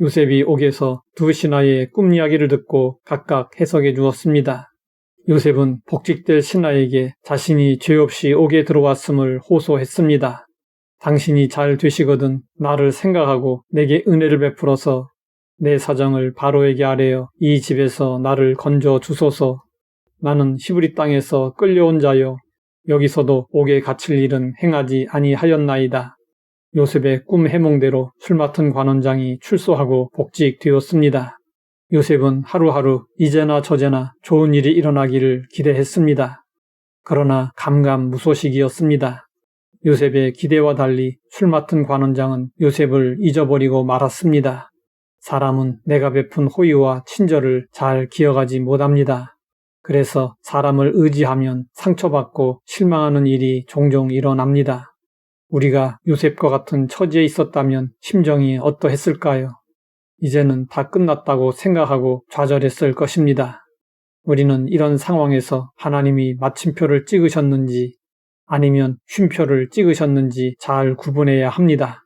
요셉이 옥에서 두 신하의 꿈 이야기를 듣고 각각 해석해 주었습니다. 요셉은 복직될 신하에게 자신이 죄 없이 옥에 들어왔음을 호소했습니다. 당신이 잘 되시거든 나를 생각하고 내게 은혜를 베풀어서 내 사정을 바로에게 아뢰어 이 집에서 나를 건져 주소서. 나는 히브리 땅에서 끌려온 자요. 여기서도 옥에 갇힐 일은 행하지 아니하였나이다. 요셉의 꿈 해몽대로 술 맡은 관원장이 출소하고 복직되었습니다. 요셉은 하루하루 이제나 저제나 좋은 일이 일어나기를 기대했습니다. 그러나 감감무소식이었습니다. 요셉의 기대와 달리 술 맡은 관원장은 요셉을 잊어버리고 말았습니다. 사람은 내가 베푼 호의와 친절을 잘 기억하지 못합니다. 그래서 사람을 의지하면 상처받고 실망하는 일이 종종 일어납니다. 우리가 요셉과 같은 처지에 있었다면 심정이 어떠했을까요? 이제는 다 끝났다고 생각하고 좌절했을 것입니다. 우리는 이런 상황에서 하나님이 마침표를 찍으셨는지 아니면 쉼표를 찍으셨는지 잘 구분해야 합니다.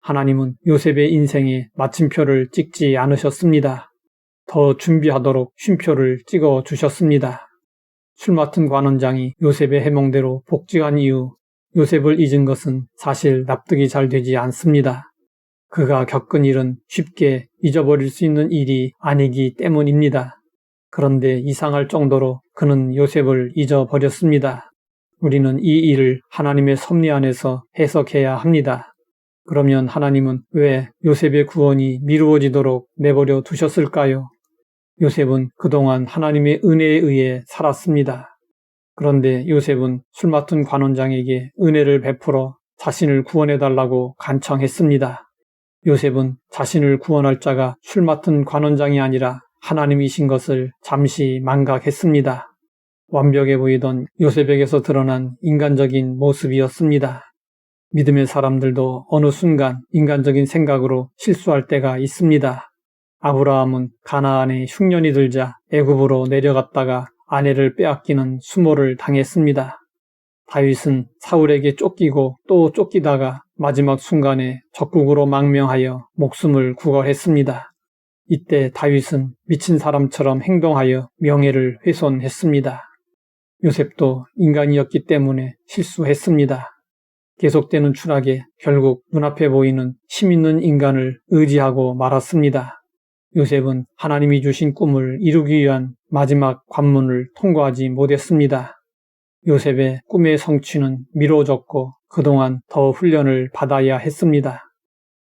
하나님은 요셉의 인생에 마침표를 찍지 않으셨습니다. 더 준비하도록 쉼표를 찍어 주셨습니다. 술 맡은 관원장이 요셉의 해몽대로 복직한 이후 요셉을 잊은 것은 사실 납득이 잘 되지 않습니다. 그가 겪은 일은 쉽게 잊어버릴 수 있는 일이 아니기 때문입니다. 그런데 이상할 정도로 그는 요셉을 잊어버렸습니다. 우리는 이 일을 하나님의 섭리 안에서 해석해야 합니다. 그러면 하나님은 왜 요셉의 구원이 미루어지도록 내버려 두셨을까요? 요셉은 그동안 하나님의 은혜에 의해 살았습니다. 그런데 요셉은 술 맡은 관원장에게 은혜를 베풀어 자신을 구원해 달라고 간청했습니다. 요셉은 자신을 구원할 자가 술 맡은 관원장이 아니라 하나님이신 것을 잠시 망각했습니다. 완벽해 보이던 요셉에게서 드러난 인간적인 모습이었습니다. 믿음의 사람들도 어느 순간 인간적인 생각으로 실수할 때가 있습니다. 아브라함은 가나안에 흉년이 들자 애굽으로 내려갔다가 아내를 빼앗기는 수모를 당했습니다. 다윗은 사울에게 쫓기고 또 쫓기다가 마지막 순간에 적국으로 망명하여 목숨을 구걸했습니다. 이때 다윗은 미친 사람처럼 행동하여 명예를 훼손했습니다. 요셉도 인간이었기 때문에 실수했습니다. 계속되는 추락에 결국 눈앞에 보이는 힘 있는 인간을 의지하고 말았습니다. 요셉은 하나님이 주신 꿈을 이루기 위한 마지막 관문을 통과하지 못했습니다. 요셉의 꿈의 성취는 미뤄졌고 그동안 더 훈련을 받아야 했습니다.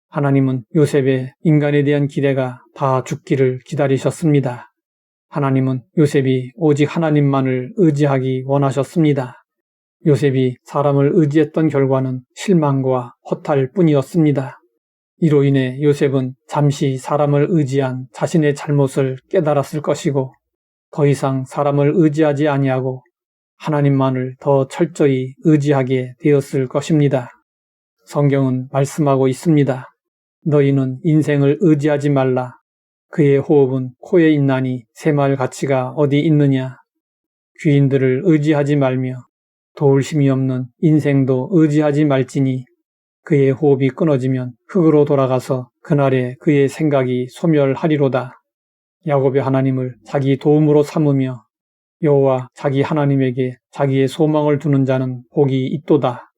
하나님은 요셉의 인간에 대한 기대가 다 죽기를 기다리셨습니다. 하나님은 요셉이 오직 하나님만을 의지하기 원하셨습니다. 요셉이 사람을 의지했던 결과는 실망과 허탈 뿐이었습니다. 이로 인해 요셉은 잠시 사람을 의지한 자신의 잘못을 깨달았을 것이고 더 이상 사람을 의지하지 아니하고 하나님만을 더 철저히 의지하게 되었을 것입니다. 성경은 말씀하고 있습니다. 너희는 인생을 의지하지 말라. 그의 호흡은 코에 있나니 새말 가치가 어디 있느냐. 귀인들을 의지하지 말며 도울 힘이 없는 인생도 의지하지 말지니 그의 호흡이 끊어지면 흙으로 돌아가서 그날에 그의 생각이 소멸하리로다. 야곱의 하나님을 자기 도움으로 삼으며 여호와 자기 하나님에게 자기의 소망을 두는 자는 복이 있도다.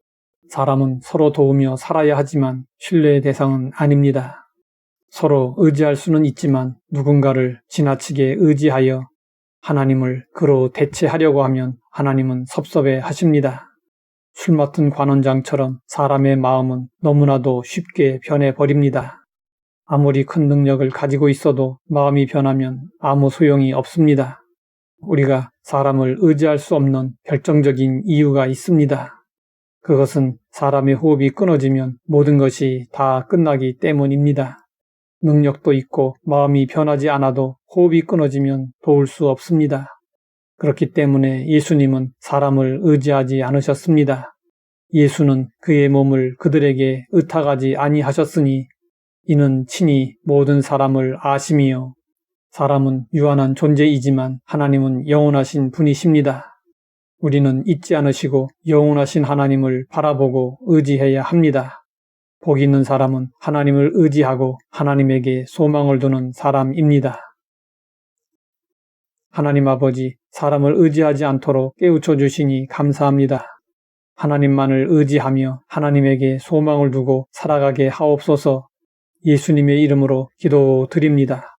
사람은 서로 도우며 살아야 하지만 신뢰의 대상은 아닙니다. 서로 의지할 수는 있지만 누군가를 지나치게 의지하여 하나님을 그로 대체하려고 하면 하나님은 섭섭해 하십니다. 술 맡은 관원장처럼 사람의 마음은 너무나도 쉽게 변해버립니다. 아무리 큰 능력을 가지고 있어도 마음이 변하면 아무 소용이 없습니다. 우리가 사람을 의지할 수 없는 결정적인 이유가 있습니다. 그것은 사람의 호흡이 끊어지면 모든 것이 다 끝나기 때문입니다. 능력도 있고 마음이 변하지 않아도 호흡이 끊어지면 도울 수 없습니다. 그렇기 때문에 예수님은 사람을 의지하지 않으셨습니다. 예수는 그의 몸을 그들에게 의탁하지 아니하셨으니 이는 친히 모든 사람을 아심이요. 사람은 유한한 존재이지만 하나님은 영원하신 분이십니다. 우리는 잊지 않으시고 영원하신 하나님을 바라보고 의지해야 합니다. 복 있는 사람은 하나님을 의지하고 하나님에게 소망을 두는 사람입니다. 하나님 아버지, 사람을 의지하지 않도록 깨우쳐 주시니 감사합니다. 하나님만을 의지하며 하나님에게 소망을 두고 살아가게 하옵소서 예수님의 이름으로 기도드립니다.